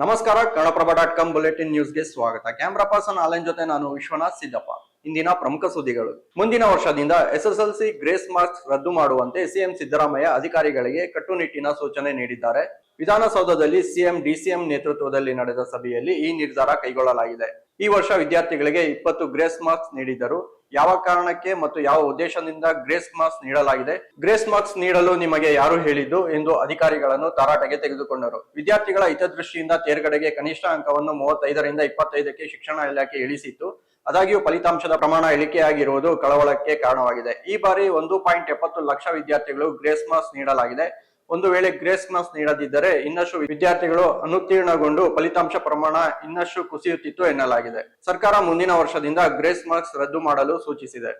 ನಮಸ್ಕಾರ, Kannadaprabha dot com bulletin ನ್ಯೂಸ್ಗೆ ಸ್ವಾಗತ. ಕ್ಯಾಮ್ರಾ ಪರ್ಸನ್ ಆಲನ್ ಜೊತೆ ನಾನು ವಿಶ್ವನಾಥ್ ಸಿದ್ದಪ್ಪ. ಇಂದಿನ ಪ್ರಮುಖ ಸುದ್ದಿಗಳು. ಮುಂದಿನ ವರ್ಷದಿಂದ ಎಸ್ಎಸ್ಎಲ್ಸಿ ಗ್ರೇಸ್ ಮಾರ್ಕ್ಸ್ ರದ್ದು ಮಾಡುವಂತೆ ಸಿಎಂ ಸಿದ್ದರಾಮಯ್ಯ ಅಧಿಕಾರಿಗಳಿಗೆ ಕಟ್ಟುನಿಟ್ಟಿನ ಸೂಚನೆ ನೀಡಿದ್ದಾರೆ. ವಿಧಾನಸೌಧದಲ್ಲಿ ಸಿಎಂ, ಡಿಸಿಎಂ ನೇತೃತ್ವದಲ್ಲಿ ನಡೆದ ಸಭೆಯಲ್ಲಿ ಈ ನಿರ್ಧಾರ ಕೈಗೊಳ್ಳಲಾಗಿದೆ. ಈ ವರ್ಷ ವಿದ್ಯಾರ್ಥಿಗಳಿಗೆ ಇಪ್ಪತ್ತು ಗ್ರೇಸ್ ಮಾರ್ಕ್ಸ್ ನೀಡಿದ್ದರು. ಯಾವ ಕಾರಣಕ್ಕೆ ಮತ್ತು ಯಾವ ಉದ್ದೇಶದಿಂದ ಗ್ರೇಸ್ ಮಾರ್ಕ್ಸ್ ನೀಡಲಾಗಿದೆ? ಗ್ರೇಸ್ ಮಾರ್ಕ್ಸ್ ನೀಡಲು ನಿಮಗೆ ಯಾರು ಹೇಳಿದ್ದು ಎಂದು ಅಧಿಕಾರಿಗಳನ್ನು ತರಾಟೆಗೆ ತೆಗೆದುಕೊಂಡರು. ವಿದ್ಯಾರ್ಥಿಗಳ ಹಿತದೃಷ್ಟಿಯಿಂದ ತೇರ್ಗಡೆಗೆ ಕನಿಷ್ಠ ಅಂಕವನ್ನು ಮೂವತ್ತೈದರಿಂದ ಇಪ್ಪತ್ತೈದಕ್ಕೆ ಶಿಕ್ಷಣ ಇಲಾಖೆ ಇಳಿಸಿತ್ತು. ಆದಾಗ್ಯೂ ಫಲಿತಾಂಶದ ಪ್ರಮಾಣ ಇಳಿಕೆಯಾಗಿರುವುದು ಕಳವಳಕ್ಕೆ ಕಾರಣವಾಗಿದೆ. ಈ ಬಾರಿ ಒಂದು ಪಾಯಿಂಟ್ ಎಪ್ಪತ್ತು ಲಕ್ಷ ವಿದ್ಯಾರ್ಥಿಗಳು ಗ್ರೇಸ್ ಮಾರ್ಕ್ಸ್ ನೀಡಲಾಗಿದೆ. ಒಂದು ವೇಳೆ ಗ್ರೇಸ್ ಮಾರ್ಕ್ಸ್ ನೀಡದಿದ್ದರೆ ಇನ್ನಷ್ಟು ವಿದ್ಯಾರ್ಥಿಗಳು ಅನುತ್ತೀರ್ಣಗೊಂಡು ಫಲಿತಾಂಶ ಪ್ರಮಾಣ ಇನ್ನಷ್ಟು ಕುಸಿಯುತ್ತಿತ್ತು ಎನ್ನಲಾಗಿದೆ. ಸರ್ಕಾರ ಮುಂದಿನ ವರ್ಷದಿಂದ ಗ್ರೇಸ್ ಮಾರ್ಕ್ಸ್ ರದ್ದು ಮಾಡಲು ಸೂಚಿಸಿದೆ.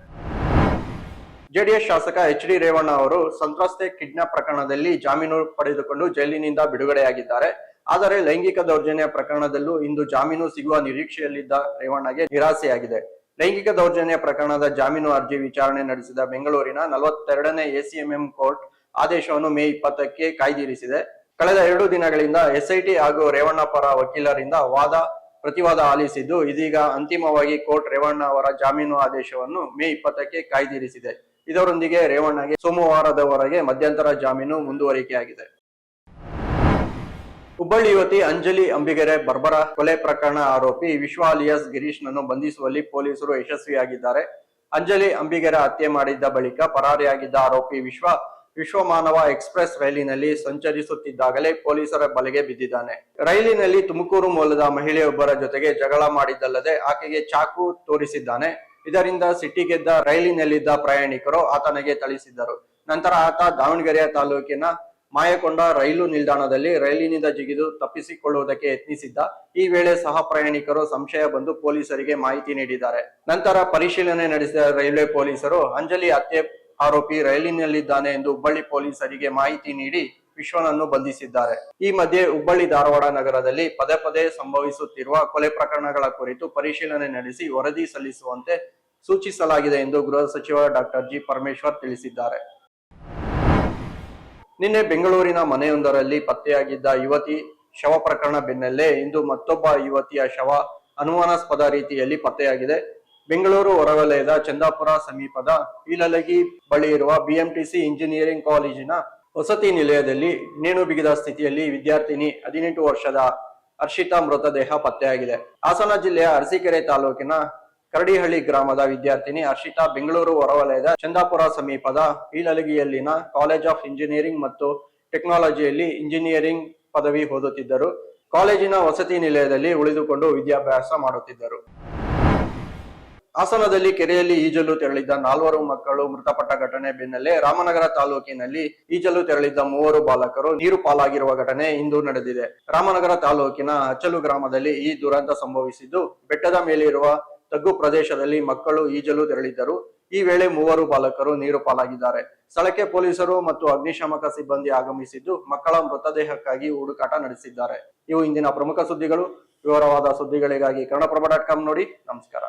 ಜೆಡಿಎಸ್ ಶಾಸಕ ಎಚ್ ಡಿ ರೇವಣ್ಣ ಅವರು ಸಂತ್ರಸ್ತೆ ಕಿಡ್ನಾಪ್ ಪ್ರಕರಣದಲ್ಲಿ ಜಾಮೀನು ಪಡೆದುಕೊಂಡು ಜೈಲಿನಿಂದ ಬಿಡುಗಡೆಯಾಗಿದ್ದಾರೆ. ಆದರೆ ಲೈಂಗಿಕ ದೌರ್ಜನ್ಯ ಪ್ರಕರಣದಲ್ಲೂ ಇಂದು ಜಾಮೀನು ಸಿಗುವ ನಿರೀಕ್ಷೆಯಲ್ಲಿದ್ದ ರೇವಣ್ಣಗೆ ನಿರಾಸೆಯಾಗಿದೆ. ಲೈಂಗಿಕ ದೌರ್ಜನ್ಯ ಪ್ರಕರಣದ ಜಾಮೀನು ಅರ್ಜಿ ವಿಚಾರಣೆ ನಡೆಸಿದ ಬೆಂಗಳೂರಿನ ನಲವತ್ತೆರಡನೇ ಎಸಿಎಂಎಂ ಕೋರ್ಟ್ ಆದೇಶವನ್ನು ಮೇ ಇಪ್ಪತ್ತಕ್ಕೆ ಕಾಯ್ದಿರಿಸಿದೆ. ಕಳೆದ ಎರಡು ದಿನಗಳಿಂದ ಎಸ್ಐಟಿ ಹಾಗೂ ರೇವಣ್ಣ ಪರ ವಕೀಲರಿಂದ ವಾದ, ಪ್ರತಿವಾದ ಆಲಿಸಿದ್ದು, ಇದೀಗ ಅಂತಿಮವಾಗಿ ಕೋರ್ಟ್ ರೇವಣ್ಣ ಅವರ ಜಾಮೀನು ಆದೇಶವನ್ನು ಮೇ ಇಪ್ಪತ್ತಕ್ಕೆ ಕಾಯ್ದಿರಿಸಿದೆ. ಇದರೊಂದಿಗೆ ರೇವಣ್ಣಗೆ ಸೋಮವಾರದವರೆಗೆ ಮಧ್ಯಂತರ ಜಾಮೀನು ಮುಂದುವರಿಕೆಯಾಗಿದೆ. ಹುಬ್ಬಳ್ಳಿ ಯುವತಿ ಅಂಜಲಿ ಅಂಬಿಗೆರೆ ಬರ್ಬರ ಕೊಲೆ ಪ್ರಕರಣ ಆರೋಪಿ ವಿಶ್ವ ಅಲಿಯಾಸ್ ಗಿರೀಶ್ನನ್ನು ಬಂಧಿಸುವಲ್ಲಿ ಪೊಲೀಸರು ಯಶಸ್ವಿಯಾಗಿದ್ದಾರೆ. ಅಂಜಲಿ ಅಂಬಿಗೆರೆ ಹತ್ಯೆ ಮಾಡಿದ್ದ ಬಳಿಕ ಪರಾರಿಯಾಗಿದ್ದ ಆರೋಪಿ ವಿಶ್ವ ವಿಶ್ವಮಾನವ ಎಕ್ಸ್ಪ್ರೆಸ್ ರೈಲಿನಲ್ಲಿ ಸಂಚರಿಸುತ್ತಿದ್ದಾಗಲೇ ಪೊಲೀಸರ ಬಲೆಗೆ ಬಿದ್ದಿದ್ದಾನೆ. ರೈಲಿನಲ್ಲಿ ತುಮಕೂರು ಮೂಲದ ಮಹಿಳೆಯೊಬ್ಬರ ಜೊತೆಗೆ ಜಗಳ ಮಾಡಿದ್ದಲ್ಲದೆ ಆಕೆಗೆ ಚಾಕು ತೋರಿಸಿದ್ದಾನೆ. ಇದರಿಂದ ಸಿಟ್ಟಿಗೆದ್ದ ರೈಲಿನಲ್ಲಿದ್ದ ಪ್ರಯಾಣಿಕರು ಆತನಿಗೆ ಥಳಿಸಿದ್ದರು. ನಂತರ ಆತ ದಾವಣಗೆರೆಯ ತಾಲೂಕಿನ ಮಾಯಕೊಂಡ ರೈಲು ನಿಲ್ದಾಣದಲ್ಲಿ ರೈಲಿನಿಂದ ಜಿಗಿದು ತಪ್ಪಿಸಿಕೊಳ್ಳುವುದಕ್ಕೆ ಯತ್ನಿಸಿದ್ದ. ಈ ವೇಳೆ ಸಹ ಪ್ರಯಾಣಿಕರು ಸಂಶಯ ಬಂದು ಪೊಲೀಸರಿಗೆ ಮಾಹಿತಿ ನೀಡಿದ್ದಾರೆ. ನಂತರ ಪರಿಶೀಲನೆ ನಡೆಸಿದ ರೈಲ್ವೆ ಪೊಲೀಸರು, ಅಂಜಲಿ ಹತ್ಯೆ ಆರೋಪಿ ರೈಲಿನಲ್ಲಿದ್ದಾನೆ ಎಂದು ಹುಬ್ಬಳ್ಳಿ ಪೊಲೀಸರಿಗೆ ಮಾಹಿತಿ ನೀಡಿ ವಿಶ್ವನನ್ನು ಬಂಧಿಸಿದ್ದಾರೆ. ಈ ಮಧ್ಯೆ ಹುಬ್ಬಳ್ಳಿ ಧಾರವಾಡ ನಗರದಲ್ಲಿ ಪದೇ ಪದೇ ಸಂಭವಿಸುತ್ತಿರುವ ಕೊಲೆ ಪ್ರಕರಣಗಳ ಕುರಿತು ಪರಿಶೀಲನೆ ನಡೆಸಿ ವರದಿ ಸಲ್ಲಿಸುವಂತೆ ಸೂಚಿಸಲಾಗಿದೆ ಎಂದು ಗೃಹ ಸಚಿವ ಡಾಕ್ಟರ್ ಜಿ. ಪರಮೇಶ್ವರ್ ತಿಳಿಸಿದ್ದಾರೆ. ನಿನ್ನೆ ಬೆಂಗಳೂರಿನ ಮನೆಯೊಂದರಲ್ಲಿ ಪತ್ತೆಯಾಗಿದ್ದ ಯುವತಿ ಶವ ಪ್ರಕರಣ ಬೆನ್ನಲ್ಲೇ ಇಂದು ಮತ್ತೊಬ್ಬ ಯುವತಿಯ ಶವ ಅನುಮಾನಾಸ್ಪದ ರೀತಿಯಲ್ಲಿ ಪತ್ತೆಯಾಗಿದೆ. ಬೆಂಗಳೂರು ಹೊರವಲಯದ ಚಂದಾಪುರ ಸಮೀಪದ ಈಲಲಗಿ ಬಳಿ ಇರುವ ಬಿಎಂಟಿಸಿ ಇಂಜಿನಿಯರಿಂಗ್ ಕಾಲೇಜಿನ ವಸತಿ ನಿಲಯದಲ್ಲಿ ನೇಣು ಬಿಗಿದ ಸ್ಥಿತಿಯಲ್ಲಿ ವಿದ್ಯಾರ್ಥಿನಿ ಹದಿನೆಂಟು ವರ್ಷದ ಹರ್ಷಿತಾ ಮೃತದೇಹ ಪತ್ತೆಯಾಗಿದೆ. ಹಾಸನ ಜಿಲ್ಲೆಯ ಅರಸೀಕೆರೆ ತಾಲೂಕಿನ ಕರಡಿಹಳ್ಳಿ ಗ್ರಾಮದ ವಿದ್ಯಾರ್ಥಿನಿ ಹರ್ಷಿತಾ ಬೆಂಗಳೂರು ಹೊರವಲಯದ ಚಂದಾಪುರ ಸಮೀಪದ ಈಲಲಗಿಯಲ್ಲಿನ ಕಾಲೇಜ್ ಆಫ್ ಇಂಜಿನಿಯರಿಂಗ್ ಮತ್ತು ಟೆಕ್ನಾಲಜಿಯಲ್ಲಿ ಇಂಜಿನಿಯರಿಂಗ್ ಪದವಿ ಓದುತ್ತಿದ್ದರು. ಕಾಲೇಜಿನ ವಸತಿ ನಿಲಯದಲ್ಲಿ ಉಳಿದುಕೊಂಡು ವಿದ್ಯಾಭ್ಯಾಸ ಮಾಡುತ್ತಿದ್ದರು. ಹಾಸನದಲ್ಲಿ ಕೆರೆಯಲ್ಲಿ ಈಜಲು ತೆರಳಿದ್ದ ನಾಲ್ವರು ಮಕ್ಕಳು ಮೃತಪಟ್ಟ ಘಟನೆ ಬೆನ್ನಲ್ಲೇ ರಾಮನಗರ ತಾಲೂಕಿನಲ್ಲಿ ಈಜಲು ತೆರಳಿದ್ದ ಮೂವರು ಬಾಲಕರು ನೀರು ಪಾಲಾಗಿರುವ ಘಟನೆ ಇಂದು ನಡೆದಿದೆ. ರಾಮನಗರ ತಾಲೂಕಿನ ಅಚ್ಚಲು ಗ್ರಾಮದಲ್ಲಿ ಈ ದುರಂತ ಸಂಭವಿಸಿದ್ದು, ಬೆಟ್ಟದ ಮೇಲಿರುವ ತಗ್ಗು ಪ್ರದೇಶದಲ್ಲಿ ಮಕ್ಕಳು ಈಜಲು ತೆರಳಿದ್ದರು. ಈ ವೇಳೆ ಮೂವರು ಬಾಲಕರು ನೀರು ಪಾಲಾಗಿದ್ದಾರೆ. ಸ್ಥಳಕ್ಕೆ ಪೊಲೀಸರು ಮತ್ತು ಅಗ್ನಿಶಾಮಕ ಸಿಬ್ಬಂದಿ ಆಗಮಿಸಿದ್ದು, ಮಕ್ಕಳ ಮೃತದೇಹಕ್ಕಾಗಿ ಹುಡುಕಾಟ ನಡೆಸಿದ್ದಾರೆ. ಇವು ಇಂದಿನ ಪ್ರಮುಖ ಸುದ್ದಿಗಳು. ವಿವರವಾದ ಸುದ್ದಿಗಳಿಗಾಗಿ ಕನ್ನಡಪ್ರಭ ಡಾಟ್ ಕಾಮ್ ನೋಡಿ, ನಮಸ್ಕಾರ.